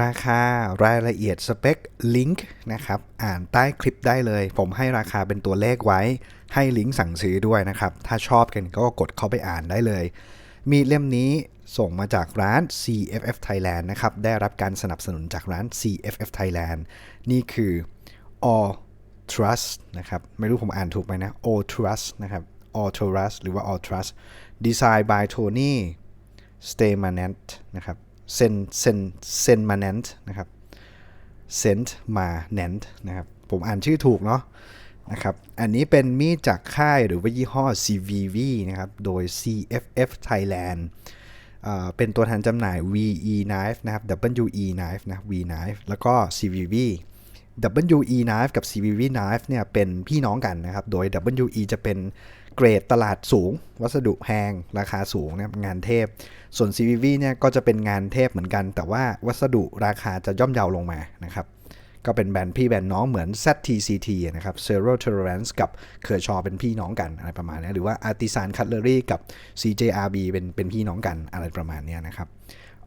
ราคารายละเอียดสเปคลิงก์นะครับ อ่านใต้คลิปได้เลย ผมให้ราคาเป็นตัวเลขไว้ ให้ลิงก์สั่งซื้อด้วยนะครับ ถ้าชอบกันก็กดเข้าไปอ่านได้เลย มีเล่มนี้ส่งมาจากร้าน CFF Thailand นะครับ ได้รับการสนับสนุนจากร้าน CFF Thailand นี่คือ All Trust นะครับ ไม่รู้ผมอ่านถูกไหมนะ All Trust นะครับ All Trust หรือว่า All Trust Design by Tony s t a m a n e t นะครับ Sen Sen Senmanent นะครับ Sent Manent นะครับ ผมอ่านชื่อถูกเนาะนะครับ อันนี้เป็นมีดจากค่ายหรือว่ายี่ห้อ CVV นะครับ โดย CFF Thailand อ่าเป็นตัวแทนจำหน่าย VE Knife นะครับ WE Knife นะ V Knife แล้วก็ CVV WE Knife กับ CVV Knife เนี่ยเป็นพี่น้องกันนะครับ โดย WE จะเป็น เกรดตลาดสูง วัสดุแพงราคาสูงนะครับงานเทพ ส่วน CVV เนี่ยก็จะเป็นงานเทพเหมือนกัน แต่ว่าวัสดุราคาจะย่อมเยาลงมานะครับก็เป็นแบรนด์พี่แบรนด์น้องเหมือน ZTCT นะครับ Zero Tolerance กับเคอร์ชอเป็นพี่น้องกันอะไรประมาณนี้หรือว่า Artisan Cutlery กับ CJRB เป็นเป็นพี่น้องกันอะไรประมาณนี้นะครับ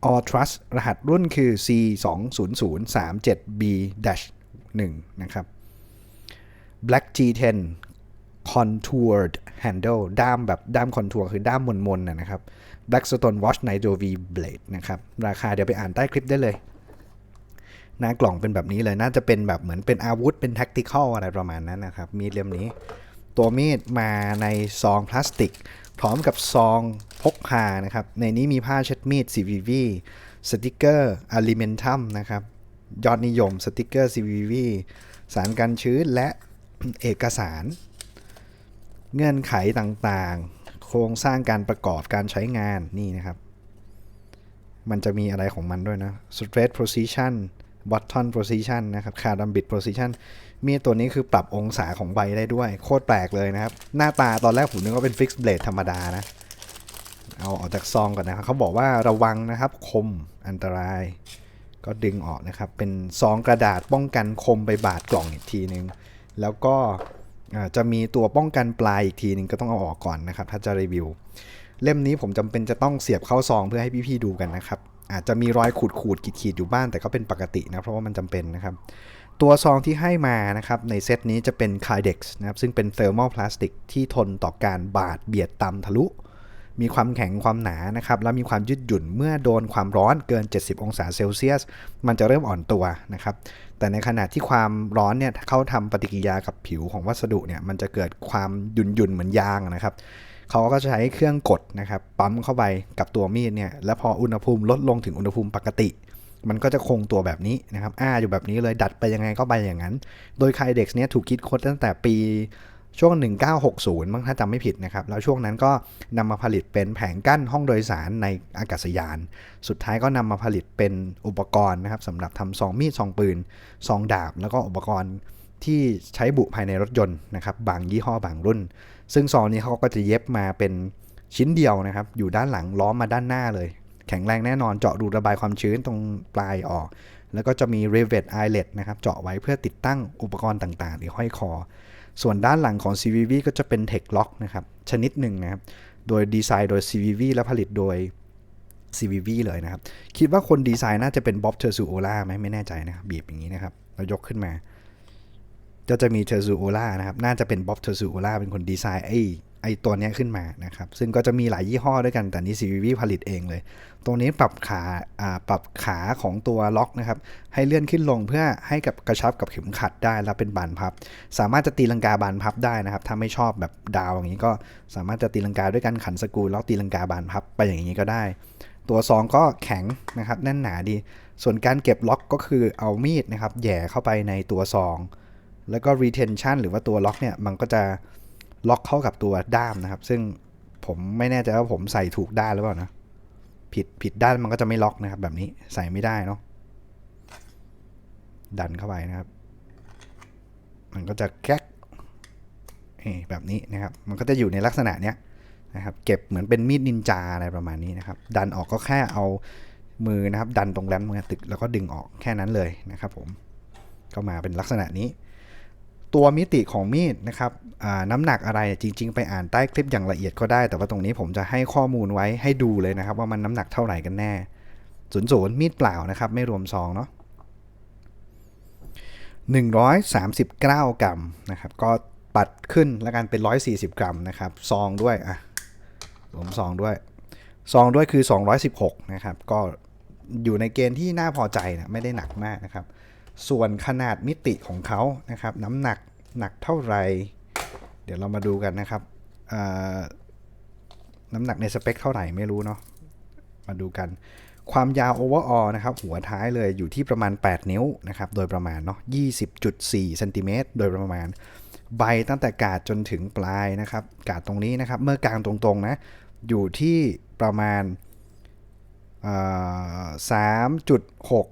All Trust รหัสรุ่นคือ C 2 0 0 3 7 B 1 นะครับ Black G10 Contoured Handle ด้ามแบบด้ามคอนทัวร์คือด้ามมนๆนะนะครับ Blackstone Watch Nitro V Blade นะครับ ราคาเดี๋ยวไปอ่านใต้คลิปได้เลย หน้ากล่องเป็นแบบนี้เลย น่าจะเป็นแบบเหมือนเป็นอาวุธเป็น tactical อะไรประมาณนั้นนะครับ มีดเล่มนี้ ตัวมีดมาในซองพลาสติก พร้อมกับซองพกพานะครับ ในนี้มีผ้าเช็ดมีด CVV สติกเกอร์ Alimentum นะครับ ยอดนิยมสติกเกอร์ CVV สารกันชื้นและเอกสาร เงื่อนไขต่างๆ โครงสร้างการประกอบการใช้งานนี่นะครับ มันจะมีอะไรของมันด้วยนะ straight position button position นะครับ carambit position มีตัวนี้คือปรับองศาของใบได้ด้วย โคตรแปลกเลยนะครับ หน้าตาตอนแรกผมนึกว่าเป็น fixed blade ธรรมดานะ เอาออกจากซองก่อนนะครับ เขาบอกว่าระวังนะครับ คมอันตราย ก็ดึงออกนะครับ เป็นซองกระดาษป้องกันคมไปบาดกล่องอีกทีนึง แล้วก็ จะมีตัวป้องกันปลายอีกทีนึงก็ต้องเอาออกก่อนนะครับ ถ้าจะรีวิว เล่มนี้ผมจำเป็นจะต้องเสียบเข้าซองเพื่อให้พี่ๆดูกันนะครับ อาจจะมีรอยขูดขูดขีดขีดอยู่บ้างแต่ก็เป็นปกตินะเพราะว่ามันจำเป็นนะครับ ตัวซองที่ให้มานะครับในเซตนี้จะเป็น k y d e x นะครับซึ่งเป็นเ h e r m a l พลาสติกที่ทนต่อการบาดเบียดตำทะลุ มีความแข็งความหนานะครับและมีความยืดหยุ่นเมื่อโดนความร้อนเกิน 70 องศาเซลเซียส มันจะเริ่มอ่อนตัวนะครับ แต่ในขณะที่ความร้อนเนี่ยเข้าทำปฏิกิริยากับผิวของวัสดุเนี่ยมันจะเกิดความหยุ่นหยุ่นๆเหมือนยางนะครับเขาก็จะใช้เครื่องกดนะครับปั๊มเข้าไปกับตัวมีดเนี่ยแล้วพออุณหภูมิลดลงถึงอุณหภูมิปกติ มันก็จะคงตัวแบบนี้นะครับอ้าอยู่แบบนี้เลยดัดไปยังไงก็ไปอย่างนั้น โดยไคเด็กเนี่ยถูกคิดค้นตั้งแต่ปี ช่วง 1960 มั้งถ้าจำไม่ผิดนะครับ แล้วช่วงนั้นก็นำมาผลิตเป็นแผงกั้นห้องโดยสารในอากาศยาน สุดท้ายก็นำมาผลิตเป็นอุปกรณ์นะครับสำหรับทำซองมีดซองปืนซองดาบ แล้วก็อุปกรณ์ที่ใช้บุภายในรถยนต์นะครับบางยี่ห้อบางรุ่น ซึ่งซองนี้เขาก็จะเย็บมาเป็นชิ้นเดียวนะครับ อยู่ด้านหลังล้อมมาด้านหน้าเลย แข็งแรงแน่นอนเจาะรูระบายความชื้นตรงปลายออก แล้วก็จะมี rivet eyelet นะครับเจาะไว้เพื่อติดตั้งอุปกรณ์ต่างๆหรือห้อยคอ ส่วนด้านหลังของ CVV ก็จะเป็น Tech Lock นะครับ ชนิดหนึ่งนะครับ โดยดีไซน์โดย CVV และผลิตโดย CVV เลยนะครับ คิดว่าคนดีไซน์น่าจะเป็นบ๊อบเทอร์ซูโอล่าไหมไม่แน่ใจนะครับ บีบอย่างนี้นะครับเรายกขึ้นมา ก็จะมีเทอร์ซูโอล่านะครับ น่าจะเป็นบ๊อบเทอร์ซูโอล่าเป็นคนดีไซน์ไอ้ ไอ้ตัวนี้ขึ้นมานะครับ ซึ่งก็จะมีหลายยี่ห้อด้วยกัน แต่นี้ CVV ผลิตเองเลย ตรงนี้ปรับขาอ่าปรับขาของตัวล็อกนะครับ ให้เลื่อนขึ้นลงเพื่อให้กับกระชับกับเข็มขัดได้ แล้วเป็นบานพับ สามารถจะตีลังกาบานพับได้นะครับ ถ้าไม่ชอบแบบดาวอย่างนี้ก็สามารถจะตีลังกาด้วยการขันสกรูแล้วตีลังกาบานพับไปอย่างนี้ก็ได้ ตัวซองก็แข็งนะครับแน่นหนาดี ส่วนการเก็บล็อกก็คือเอามีดนะครับแย่เข้าไปในตัวซอง แล้วก็ retention หรือว่าตัวล็อกเนี่ยมันก็จะ ล็อกเข้ากับตัวด้ามนะครับ ซึ่งผมไม่แน่ใจว่าผมใส่ถูกด้านหรือเปล่านะ ผิดผิดด้านมันก็จะไม่ล็อกนะครับ แบบนี้ใส่ไม่ได้เนาะดันเข้าไปนะครับ มันก็จะแก๊กแบบนี้นะครับ มันก็จะอยู่ในลักษณะเนี้ยนะครับ เก็บเหมือนเป็นมีดนินจาอะไรประมาณนี้นะครับ ดันออกก็แค่เอามือนะครับ ดันตรงแรมมือตึกแล้วก็ดึงออกแค่นั้นเลยนะครับ ผมก็มาเป็นลักษณะนี้ ตัวมิติของมีดนะครับน้ำหนักอะไรจริง ๆ ไปอ่านใต้คลิปอย่างละเอียดก็ได้ แต่ว่าตรงนี้ผมจะให้ข้อมูลไว้ให้ดูเลยนะครับ ว่ามันน้ำหนักเท่าไหร่กันแน่00มีดเปล่านะครับ ไม่รวมซองเนาะ139 กรัมนะครับ ก็ปัดขึ้นแล้วกันเป็น 140 กรัมนะครับ ซองด้วยอะรวมซองด้วย ซองด้วยคือ 216 นะครับ ก็อยู่ในเกณฑ์ที่น่าพอใจนะไม่ได้หนักมากนะครับ ส่วนขนาดมิติของเขานะครับ น้ำหนักหนักเท่าไหร่เดี๋ยวเรามาดูกันนะครับน้ำหนักในสเปคเท่าไหร่ไม่รู้เนาะมาดูกัน ความยาว overall นะครับ หัวท้ายเลยอยู่ที่ประมาณ 8 นิ้วนะครับ โดยประมาณเนาะ20.4เซนติเมตรโดยประมาณ ใบตั้งแต่กาดจนถึงปลายนะครับ กาดตรงนี้นะครับ เมื่อกลางตรงๆนะ อยู่ที่ประมาณสามจุดหก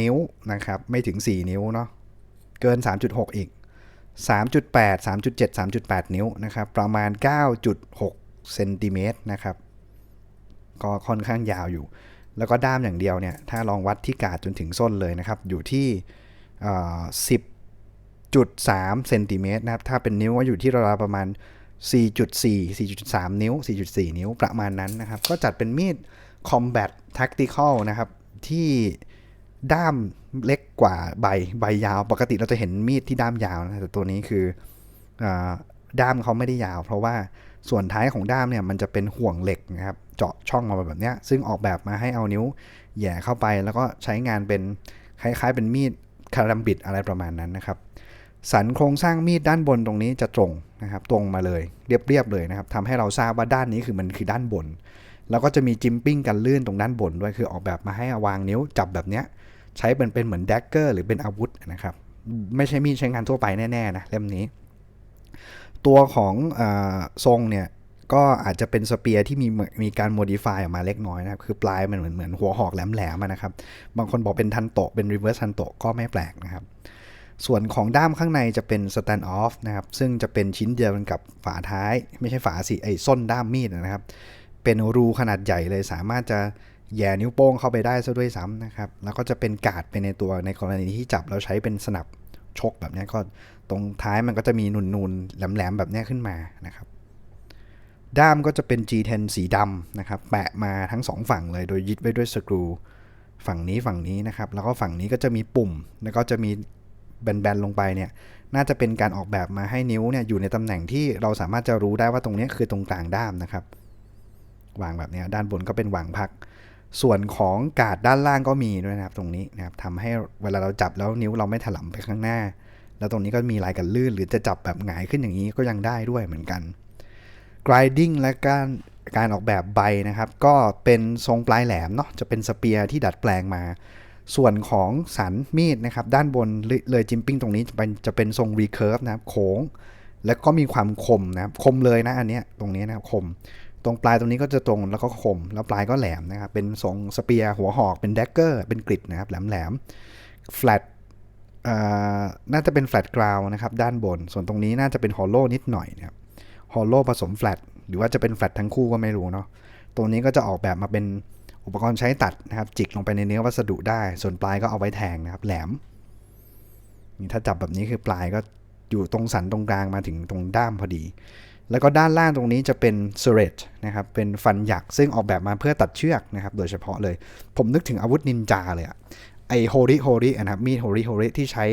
นิ้วนะครับ ไม่ถึง 4 นิ้วเนาะเกิน 3.6 อีก 3.8 3.7 3.8 นิ้วนะครับ ประมาณ 9.6เซนติเมตรนะครับ ก็ค่อนข้างยาวอยู่ แล้วก็ด้ามอย่างเดียวเนี่ย ถ้าลองวัดที่กาดจนถึงส้นเลยนะครับ อยู่ที่สิบจุดสามเซนติเมตรนะครับ ถ้าเป็นนิ้วก็อยู่ที่ราวๆประมาณ 4.4 4.3 นิ้ว 4.4 นิ้วประมาณนั้นนะครับ ก็จัดเป็นมีด combat tactical นะครับ ที่ ด้ามเล็กกว่าใบใบยาว ปกติเราจะเห็นมีดที่ด้ามยาวนะแต่ตัวนี้คืออด้ามเขาไม่ได้ยาว เพราะว่าส่วนท้ายของด้ามเนี่ยมันจะเป็นห่วงเหล็กนะครับเจาะช่องมาแบบนี้ซึ่งออกแบบมาให้เอานิ้วแย่เข้าไป แล้วก็ใช้งานเป็นคล้ายๆ เป็นมีดคารัมบิดอะไรประมาณนั้นนะครับ สันโครงสร้างมีดด้านบนตรงนี้จะตรงนะครับ ตรงมาเลยเรียบๆเลยนะครับทำให้เราทราบว่าด้านนี้คือมันคือด้านบน แล้วก็จะมีจิมปิ้งกันลื่นตรงด้านบนด้วยคือออกแบบมาให้วางนิ้วจับแบบเนี้ย ใช้เป็นเป็นเหมือนแดกเกอร์หรือเป็นอาวุธนะครับ ไม่ใช่มีดใช้งานทั่วไปแน่ๆนะเล่มนี้ ตัวของอทรงเนี่ยก็อาจจะเป็นสเปียร์ที่มีมีการโมดิฟายออกมาเล็กน้อยนะครับ คือปลายมันเหมือนเหมือนหัวหอกแหลมๆนะครับ บางคนบอกเป็นทันโตะเป็น รีเวิร์สทันโตะก็ไม่แปลกนะครับ ส่วนของด้ามข้างในจะเป็น stand off นะครับ ซึ่งจะเป็นชิ้นเดียวกันกับฝาท้าย ไม่ใช่ฝาสิไอ้ส้นด้ามมีดนะครับ เป็นรูขนาดใหญ่เลยสามารถจะ แย่นิ้วโป้งเข้าไปได้ซะด้วยซ้ำนะครับ แล้วก็จะเป็นกาดไปในตัวในกรณีที่จับแล้วใช้เป็นสนับชกแบบนี้ก็ตรงท้ายมันก็จะมีนูนๆแหลมๆแบบนี้ขึ้นมานะครับด้ามก็จะเป็น G10 สีดำนะครับ แปะมาทั้งสองฝั่งเลย โดยยึดไว้ด้วยสกรูฝั่งนี้ฝั่งนี้นะครับ แล้วก็ฝั่งนี้ก็จะมีปุ่ม แล้วก็จะมีแบนๆลงไปเนี่ย น่าจะเป็นการออกแบบมาให้นิ้วเนี่ยอยู่ในตำแหน่งที่เราสามารถจะรู้ได้ว่าตรงนี้คือตรงกลางด้ามนะครับ วางแบบนี้ด้านบนก็เป็นวางพัก ส่วนของกาดด้านล่างก็มีด้วยนะครับตรงนี้นะครับทำให้เวลาเราจับแล้วนิ้วเราไม่ถลำไปข้างหน้า แล้วตรงนี้ก็มีลายกันลื่น หรือจะจับแบบหงายขึ้นอย่างนี้ก็ยังได้ด้วยเหมือนกัน grinding และการการออกแบบใบนะครับ ก็เป็นทรงปลายแหลมเนาะจะเป็นสเปียร์ที่ดัดแปลงมา ส่วนของสันมีดนะครับ ด้านบนเลยจิมปิ้งตรงนี้จะเป็นจะเป็นทรง recurve นะครับโค้ง แล้วก็มีความคมนะครับคมเลยนะอันเนี้ยตรงนี้นะครับคม ตรงปลายตรงนี้ก็จะตรงแล้วก็คม แล้วปลายก็แหลมนะครับ เป็นทรงสเปียร์หัวหอกเป็นแดกเกอร์เป็นกริดนะครับแหลมแหลม flat น่าจะเป็น flat ground นะครับด้านบน ส่วนตรงนี้น่าจะเป็น hollow นิดหน่อยนะครับ hollow ผสม flat หรือว่าจะเป็น flat ทั้งคู่ก็ไม่รู้เนาะตรงนี้ก็จะออกแบบมาเป็นอุปกรณ์ใช้ตัดนะครับ จิกลงไปในเนื้อวัสดุได้ ส่วนปลายก็เอาไว้แทงนะครับ แหลมนี่ถ้าจับแบบนี้คือปลายก็อยู่ตรงสันตรงกลางมาถึงตรงด้ามพอดี แล้วก็ด้านล่างตรงนี้จะเป็น s e r e t นะครับ เป็นฟันหยักซึ่งออกแบบมาเพื่อตัดเชือกนะครับ โดยเฉพาะเลย ผมนึกถึงอาวุธนินจาเลยอะไอโฮริโฮรินะครับ มีดโฮริโฮริที่ใช้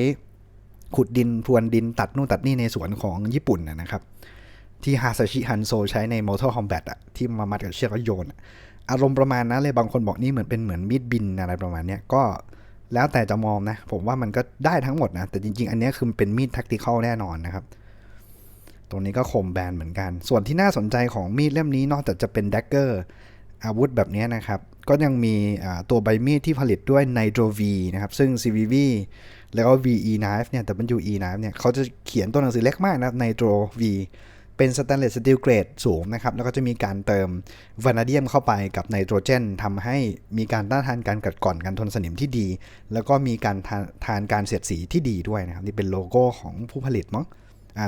ขุดดินพรวนดินตัดนู่นตัดนี่ในสวนของญี่ปุ่นนะครับ ที่ฮาซาชิฮันโซใช้ใน Mortal Kombat อะที่มามัดกับเชือกแล้วโยนอารมณ์ประมาณนั้นเลยบางคนบอกนี่เหมือนเป็นเหมือนมีดบินอะไรประมาณนี้ก็แล้วแต่จะมองนะ ผมว่ามันก็ได้ทั้งหมดนะ แต่จริง ๆ อันนี้คือเป็นมีดแท็กติคอลแน่นอนนะครับ ตรงนี้ก็คมแบนเหมือนกัน ส่วนที่น่าสนใจของมีดเล่มนี้นอกจากจะเป็นแดกเกอร์อาวุธแบบนี้นะครับ ก็ยังมีตัวใบมีดที่ผลิตด้วย Nitro V นะครับ ซึ่ง CVV แล้วก็ VE knife เนี่ย WE knife เนี่ยเขาจะเขียนตัวหนังสือเล็กมากนะ Nitro V เป็นสแตนเลสสตีลเกรดสูงนะครับ แล้วก็จะมีการเติมวานาเดียมเข้าไปกับไนโตรเจนทำให้มีการต้านทานการกัดกร่อนการทนสนิมที่ดี แล้วก็มีการทานการเสียดสีที่ดีด้วยนะครับ นี่เป็นโลโก้ของผู้ผลิตมั้ง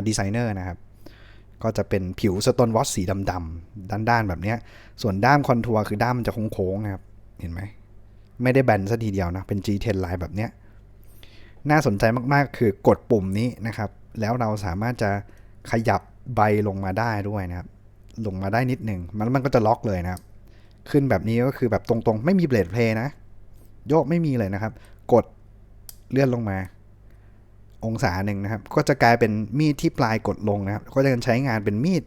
ดีไซเนอร์นะครับ ก็จะเป็นผิวสโตนวอชสีดำๆด้านๆแบบนี้ส่วนด้ามคอนทัวร์คือด้ามมันจะโค้งๆนะครับ เห็นไหม ไม่ได้แบนซะทีเดียวนะ เป็น G10 ลายแบบเนี้ยน่าสนใจมากๆ คือกดปุ่มนี้นะครับ แล้วเราสามารถจะขยับใบลงมาได้ด้วยนะครับ ลงมาได้นิดหนึ่งมันมันก็จะล็อกเลยนะครับ ขึ้นแบบนี้ก็คือแบบตรงๆ ไม่มีเบลดเพลย์นะ โยกไม่มีเลยนะครับ กดเลื่อนลงมา องศาหนึ่งนะครับ ก็จะกลายเป็นมีดที่ปลายกดลงนะครับ ก็จะใช้งานเป็นมีด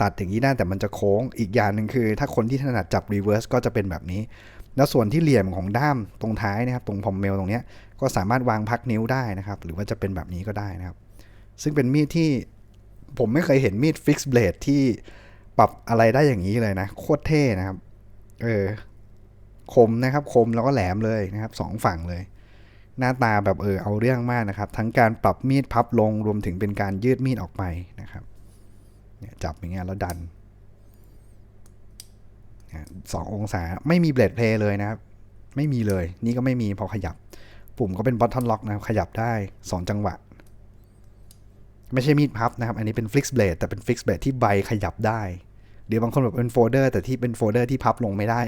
ตัดอย่างนี้ได้แต่มันจะโค้งอีกอย่างหนึ่งคือ ถ้าคนที่ถนัดจับรีเวิร์สก็จะเป็นแบบนี้ แล้วส่วนที่เหลี่ยมของด้ามตรงท้ายนะครับ ตรงพอมเมลตรงเนี้ยก็สามารถวางพักนิ้วได้นะครับ หรือว่าจะเป็นแบบนี้ก็ได้นะครับ ซึ่งเป็นมีดที่ผมไม่เคยเห็นมีดฟิกซ์เบลดที่ปรับอะไรได้อย่างนี้เลยนะ โคตรเท่นะครับ เออคมนะครับ คมแล้วก็แหลมเลยนะครับสองฝั่งเลย หน้าตาแบบเออเอาเรื่องมากนะครับ ทั้งการปรับมีดพับลงรวมถึงเป็นการยืดมีดออกไปนะครับเนี่ยจับอย่างเงี้ยแล้วดันสององศาไม่มีเบลดเพลย์เลยนะครับ ไม่มีเลย นี่ก็ไม่มีพอขยับ ปุ่มก็เป็นบ o ท t อนล็อกนะครับ ขยับได้ 2 จังหวะ ไม่ใช่มีดพับนะครับ อันนี้เป็นฟิกซ์เบลดแต่เป็นฟิกซ์เบลดที่ใบขยับได้เดี๋ยวบางคนแบบเป็นโฟลเดอร์แต่ที่เป็นโฟลเดอร์ที่พับลงไม่ได้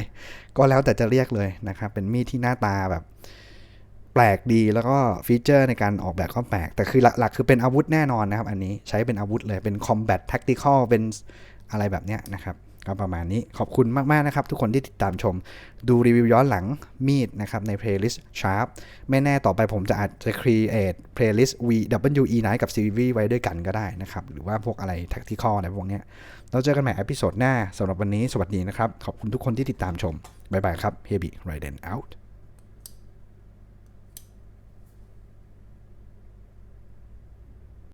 ก็แล้วแต่จะเรียกเลยนะครับ เป็นมีดที่หน้าตาแบบ แปลกดีแล้วก็ฟีเจอร์ในการออกแบบก็แปลก แต่คือหลักๆคือเป็นอาวุธแน่นอนนะครับ อันนี้ใช้เป็นอาวุธเลยเป็น combat tactical เป็นอะไรแบบเนี้ยนะครับก็ประมาณนี้ขอบคุณมาก ๆ นะครับ ทุกคนที่ติดตามชม ดูรีวิวย้อนหลังมีดนะครับ ใน playlist Sharp ไม่แน่ต่อไปผมจะอาจจะ create playlist VWE Night กับ CV ไว้ด้วยกันก็ได้นะครับ หรือว่าพวกอะไร tactical อะไรพวกเนี้ยเราเจอกันใหม่อพิโซดหน้าสำหรับวันนี้สวัสดีนะครับ ขอบคุณทุกคนที่ติดตามชม บ๊ายบายครับ h e b y Raiden out